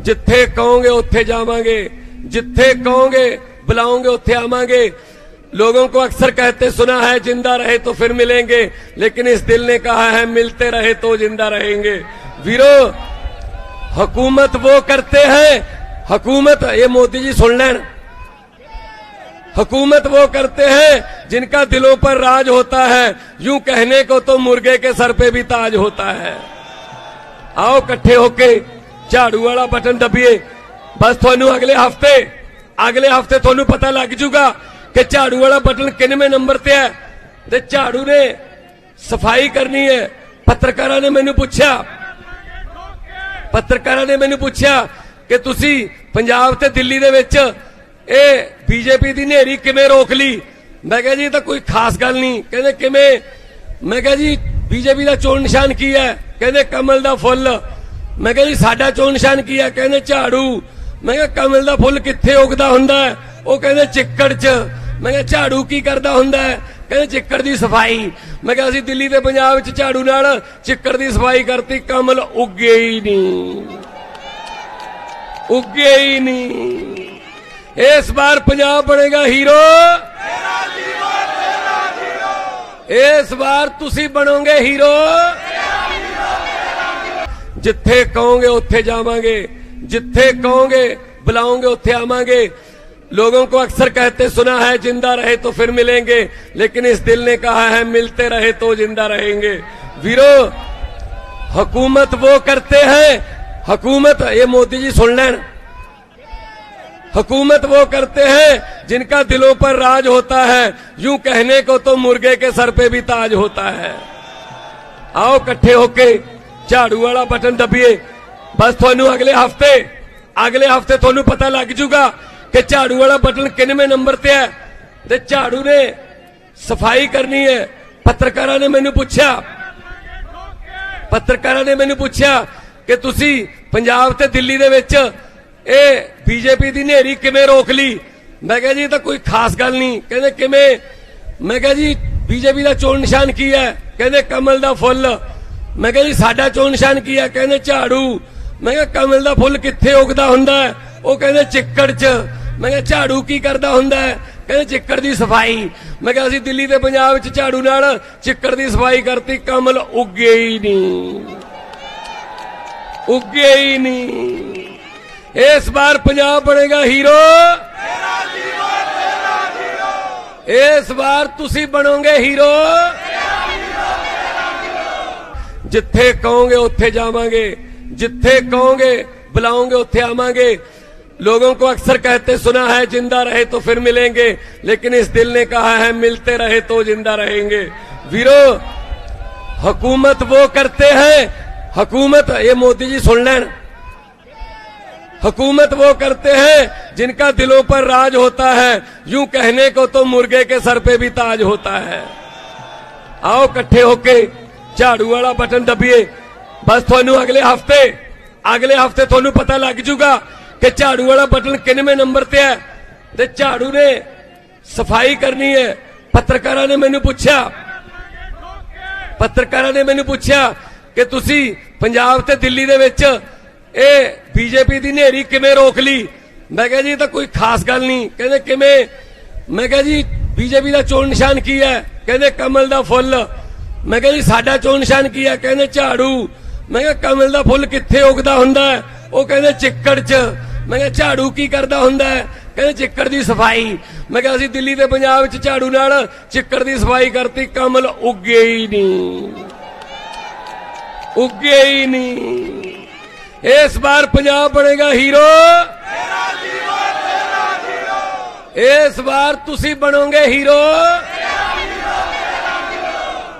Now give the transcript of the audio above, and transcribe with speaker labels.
Speaker 1: ਜਿੱਥੇ ਕਹੋਗੇ ਉੱਥੇ ਜਾਵਾਂਗੇ ਜਿੱਥੇ ਕਹੋਗੇ बुलाओगे ਉੱਥੇ ਆਵਾਂਗੇ लोगों को अक्सर कहते सुना है जिंदा रहे तो फिर मिलेंगे लेकिन इस दिल ने कहा है मिलते रहे तो जिंदा रहेंगे वीरो हुकूमत वो करते हैं हुकूमत ये मोदी जी सुन लें हुकूमत वो करते हैं जिनका दिलों पर राज होता है यूं कहने को तो मुर्गे के सर पे भी ताज होता है आओ इकट्ठे होके ਝਾੜੂ ਵਾਲਾ ਬਟਨ ਦਬੀਏ। ਬਸ ਤੁਹਾਨੂੰ ਅਗਲੇ ਹਫ਼ਤੇ ਅਗਲੇ ਹਫ਼ਤੇ ਤੁਹਾਨੂੰ ਪਤਾ ਲੱਗ ਜੂਗਾ ਕਿ ਝਾੜੂ ਵਾਲਾ ਬਟਨ ਕਿੰਨਵੇਂ ਨੰਬਰ ਤੇ ਹੈ ਤੇ ਝਾੜੂ ਨੇ ਸਫ਼ਾਈ ਕਰਨੀ ਹੈ। ਪੱਤਰਕਾਰਾਂ ਨੇ ਮੈਨੂੰ ਪੁੱਛਿਆ, ਪੱਤਰਕਾਰਾਂ ਨੇ ਮੈਨੂੰ ਪੁੱਛਿਆ ਕਿ ਤੁਸੀਂ ਪੰਜਾਬ ਤੇ ਦਿੱਲੀ ਦੇ ਵਿੱਚ ਇਹ ਬੀਜੇਪੀ ਦੀ ਨੇਰੀ ਕਿਵੇਂ ਰੋਕ ਲਈ? ਮੈਂ ਕਿਹਾ ਜੀ, ਇਹ ਤਾਂ ਕੋਈ ਖਾਸ ਗੱਲ ਨਹੀਂ। ਕਹਿੰਦੇ ਕਿਵੇਂ? ਮੈਂ ਕਿਹਾ ਜੀ, ਬੀਜੇਪੀ ਦਾ ਚੋਣ ਨਿਸ਼ਾਨ ਕੀ ਹੈ? ਕਹਿੰਦੇ ਕਮਲ ਦਾ ਫੁੱਲ। ਮੈਂ ਕਿਹਾ ਜੀ, ਸਾਡਾ ਚੋਣ ਨਿਸ਼ਾਨ ਕੀ ਹੈ ਕਹਿੰਦੇ ਝਾੜੂ। ਮੈਂ ਕਿਹਾ, ਕਮਲ ਦਾ ਫੁੱਲ ਕਿੱਥੇ ਉਗਦਾ ਹੁੰਦਾ? ਉਹ ਕਹਿੰਦੇ ਚਿੱਕੜ 'ਚ। ਮੈਂ ਕਿਹਾ, ਝਾੜੂ ਕੀ ਕਰਦਾ ਹੁੰਦਾ? ਕਹਿੰਦੇ ਚਿੱਕੜ ਦੀ ਸਫ਼ਾਈ। ਮੈਂ ਕਿਹਾ, ਅਸੀਂ ਦਿੱਲੀ ਤੇ ਪੰਜਾਬ 'ਚ ਝਾੜੂ ਨਾਲ ਚਿੱਕੜ ਦੀ ਸਫ਼ਾਈ ਕਰਤੀ। ਕਮਲ ਉੱਗੇ ਹੀ ਨਹੀਂ। ਉੱਗੇ ਹੀ ਨਹੀਂ। ਇਸ ਵਾਰ ਪੰਜਾਬ ਬਣੇਗਾ ਹੀਰੋ। ਇਸ ਵਾਰ ਤੁਸੀਂ ਬਣੋਗੇ ਹੀਰੋ। ਜਿੱਥੇ ਕਹੋਗੇ ਉੱਥੇ ਜਾਵਾਂਗੇ ਜਿੱਥੇ ਕਹੋਗੇ बुलाओगे ਉੱਥੇ ਆਵਾਂਗੇ लोगों को अक्सर कहते सुना है जिंदा रहे तो फिर मिलेंगे लेकिन इस दिल ने कहा है मिलते रहे तो जिंदा रहेंगे वीरो हुकूमत वो करते हैं हुकूमत ये मोदी जी सुन लें हुकूमत वो करते हैं जिनका दिलों पर राज होता है यूं कहने को तो मुर्गे के सर पे भी ताज होता है आओ इकट्ठे होके ਝਾੜੂ ਵਾਲਾ ਬਟਨ ਦਬੀਏ। ਬਸ ਤੁਹਾਨੂੰ ਅਗਲੇ ਹਫ਼ਤੇ ਅਗਲੇ ਹਫ਼ਤੇ ਤੁਹਾਨੂੰ ਪਤਾ ਲੱਗ ਜੂਗਾ ਕਿ ਝਾੜੂ ਵਾਲਾ ਬਟਨ ਕਿੰਨਵੇਂ ਨੰਬਰ ਤੇ ਹੈ। ਤੇ ਝਾੜੂ ਨੇ ਸਫ਼ਾਈ ਕਰਨੀ ਹੈ। ਪੱਤਰਕਾਰਾਂ ਨੇ ਮੈਨੂੰ ਪੁੱਛਿਆ, ਪੱਤਰਕਾਰਾਂ ਨੇ ਮੈਨੂੰ ਪੁੱਛਿਆ ਕਿ ਤੁਸੀਂ ਪੰਜਾਬ ਤੇ ਦਿੱਲੀ ਦੇ ਵਿੱਚ ਇਹ ਬੀਜੇਪੀ ਦੀ ਨੇਰੀ ਕਿਵੇਂ ਰੋਕ ਲਈ? ਮੈਂ ਕਿਹਾ ਜੀ, ਇਹ ਤਾਂ ਕੋਈ ਖਾਸ ਗੱਲ ਨਹੀਂ। ਕਹਿੰਦੇ ਕਿਵੇਂ? ਮੈਂ ਕਿਹਾ ਜੀ, ਬੀਜੇਪੀ ਦਾ ਚੋਣ ਨਿਸ਼ਾਨ ਕੀ ਹੈ? ਕਹਿੰਦੇ ਕਮਲ ਦਾ ਫੁੱਲ। ਮੈਂ ਕਿਹਾ ਜੀ, ਸਾਡਾ ਚੋਣ ਨਿਸ਼ਾਨ ਕੀ ਹੈ ਕਹਿੰਦੇ ਝਾੜੂ। ਮੈਂ ਕਿਹਾ, ਕਮਲ ਦਾ ਫੁੱਲ ਕਿੱਥੇ ਉਗਦਾ ਹੁੰਦਾ? ਉਹ ਕਹਿੰਦੇ ਚਿੱਕੜ 'ਚ। ਮੈਂ ਕਿਹਾ, ਝਾੜੂ ਕੀ ਕਰਦਾ ਹੁੰਦਾ? ਕਹਿੰਦੇ ਚਿੱਕੜ ਦੀ ਸਫ਼ਾਈ। ਮੈਂ ਕਿਹਾ, ਅਸੀਂ ਦਿੱਲੀ ਤੇ ਪੰਜਾਬ 'ਚ ਝਾੜੂ ਨਾਲ ਚਿੱਕੜ ਦੀ ਸਫ਼ਾਈ ਕਰਤੀ। ਕਮਲ ਉੱਗੇ ਹੀ ਨਹੀਂ। ਉੱਗੇ ਹੀ ਨਹੀਂ। ਇਸ ਵਾਰ ਪੰਜਾਬ ਬਣੇਗਾ ਹੀਰੋ। ਇਸ ਵਾਰ ਤੁਸੀਂ ਬਣੋਗੇ ਹੀਰੋ। ਜਿੱਥੇ ਕਹੋਗੇ ਉੱਥੇ ਜਾਵਾਂਗੇ ਜਿੱਥੇ ਕਹੋਗੇ बुलाओगे ਉੱਥੇ ਆਵਾਂਗੇ लोगों को अक्सर कहते सुना है जिंदा रहे तो फिर मिलेंगे लेकिन इस दिल ने कहा है मिलते रहे तो जिंदा रहेंगे वीरो हुकूमत वो करते हैं हुकूमत ये मोदी जी सुन लें हुकूमत वो करते हैं जिनका दिलों पर राज होता है यूं कहने को तो मुर्गे के सर पे भी ताज होता है आओ इकट्ठे होके ਝਾੜੂ ਵਾਲਾ ਬਟਨ ਦਬੀਏ। ਬਸ ਤੁਹਾਨੂੰ ਅਗਲੇ ਹਫ਼ਤੇ ਅਗਲੇ ਹਫ਼ਤੇ ਤੁਹਾਨੂੰ ਪਤਾ ਲੱਗ ਜੂਗਾ ਕਿ ਝਾੜੂ ਵਾਲਾ ਬਟਨ ਕਿੰਨਵੇਂ ਨੰਬਰ ਤੇ ਹੈ ਤੇ ਝਾੜੂ ਨੇ ਸਫ਼ਾਈ ਕਰਨੀ ਹੈ। ਪੱਤਰਕਾਰਾਂ ਨੇ ਮੈਨੂੰ ਪੁੱਛਿਆ, ਪੱਤਰਕਾਰਾਂ ਨੇ ਮੈਨੂੰ ਪੁੱਛਿਆ ਕਿ ਤੁਸੀਂ ਪੰਜਾਬ ਤੇ ਦਿੱਲੀ ਦੇ ਵਿੱਚ ਇਹ ਬੀਜੇਪੀ ਦੀ ਨੇਰੀ ਕਿਵੇਂ ਰੋਕ ਲਈ? ਮੈਂ ਕਿਹਾ ਜੀ, ਇਹ ਤਾਂ ਕੋਈ ਖਾਸ ਗੱਲ ਨਹੀਂ। ਕਹਿੰਦੇ ਕਿਵੇਂ? ਮੈਂ ਕਿਹਾ ਜੀ, ਬੀਜੇਪੀ ਦਾ ਚੋਣ ਨਿਸ਼ਾਨ ਕੀ ਹੈ? ਕਹਿੰਦੇ ਕਮਲ ਦਾ ਫੁੱਲ। ਮੈਂ ਕਿਹਾ ਜੀ, ਸਾਡਾ ਚੋਣ ਨਿਸ਼ਾਨ ਕੀ ਹੈ ਕਹਿੰਦੇ ਝਾੜੂ। ਮੈਂ ਕਿਹਾ, ਕਮਲ ਦਾ ਫੁੱਲ ਕਿੱਥੇ ਉਗਦਾ ਹੁੰਦਾ? ਉਹ ਕਹਿੰਦੇ ਚਿੱਕੜ 'ਚ। ਮੈਂ ਕਿਹਾ, ਝਾੜੂ ਕੀ ਕਰਦਾ ਹੁੰਦਾ? ਕਹਿੰਦੇ ਚਿੱਕੜ ਦੀ ਸਫ਼ਾਈ। ਮੈਂ ਕਿਹਾ, ਅਸੀਂ ਦਿੱਲੀ ਤੇ ਪੰਜਾਬ 'ਚ ਝਾੜੂ ਨਾਲ ਚਿੱਕੜ ਦੀ ਸਫ਼ਾਈ ਕਰਤੀ। ਕਮਲ ਉੱਗੇ ਹੀ ਨਹੀਂ। ਉੱਗੇ ਹੀ ਨਹੀਂ। ਇਸ ਵਾਰ ਪੰਜਾਬ ਬਣੇਗਾ ਹੀਰੋ। ਇਸ ਵਾਰ ਤੁਸੀਂ ਬਣੋਗੇ ਹੀਰੋ।